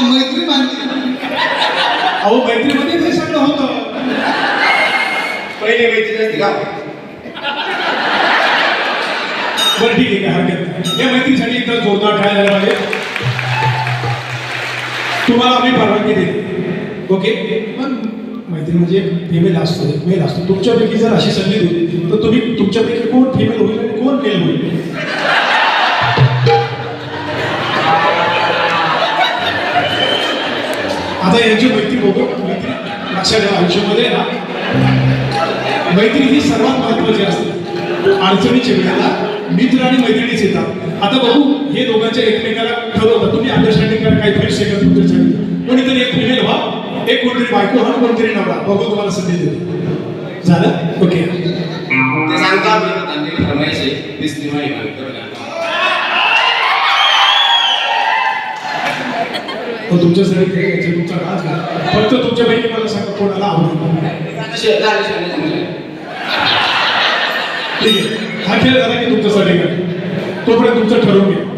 हा मैत्री मानते अहो मैत्रीमध्ये ते सगळं होतं. पहिले मैत्री असते का? बरं ठीक आहे काय हरकत या मैत्रीसाठी एकदा जोरदार काय झाला पाहिजे तुम्हाला आम्ही परवानगी देतो ओके पण मैत्री म्हणजे एक फिमेल असतो मेल असतो. तुमच्यापैकी जर अशी संधी दिली तर तुम्ही तुमच्यापैकी कोण फिमेल होईल आणि कोण मेल होईल? आता यांची मैत्री बघू. मैत्री लक्षात ठेवा आयुष्यामध्ये ना. मैत्री ही सर्वात महत्वाची असते. अडचणीच्या वेळेला मित्र आणि मैत्रिणीच येतात. आता बघू हे दोघांच्या एकमेकाला ठरवलं तुम्ही अंडरस्टँडिंग करा काही फील सेकंड तुमच्यासाठी कोणीतरी एक फिमेल व्हा. एक कोणतरी बायको हा कोणतरी नवरा बघू तुम्हाला संधी देतो. झालं? ओके. ते सांगतात रमेश तर फरमाईश आहे दिसली माही मागतो तुमच्यासाठी काय करायचं तुमचा राज घ्या. फक्त तुमच्यापैकी मला सांगा कोणाला आवडेल? ठीक आहे. हा खेळ झाला की तुमच्यासाठी काय तोपर्यंत तुमचं ठरवून घ्या.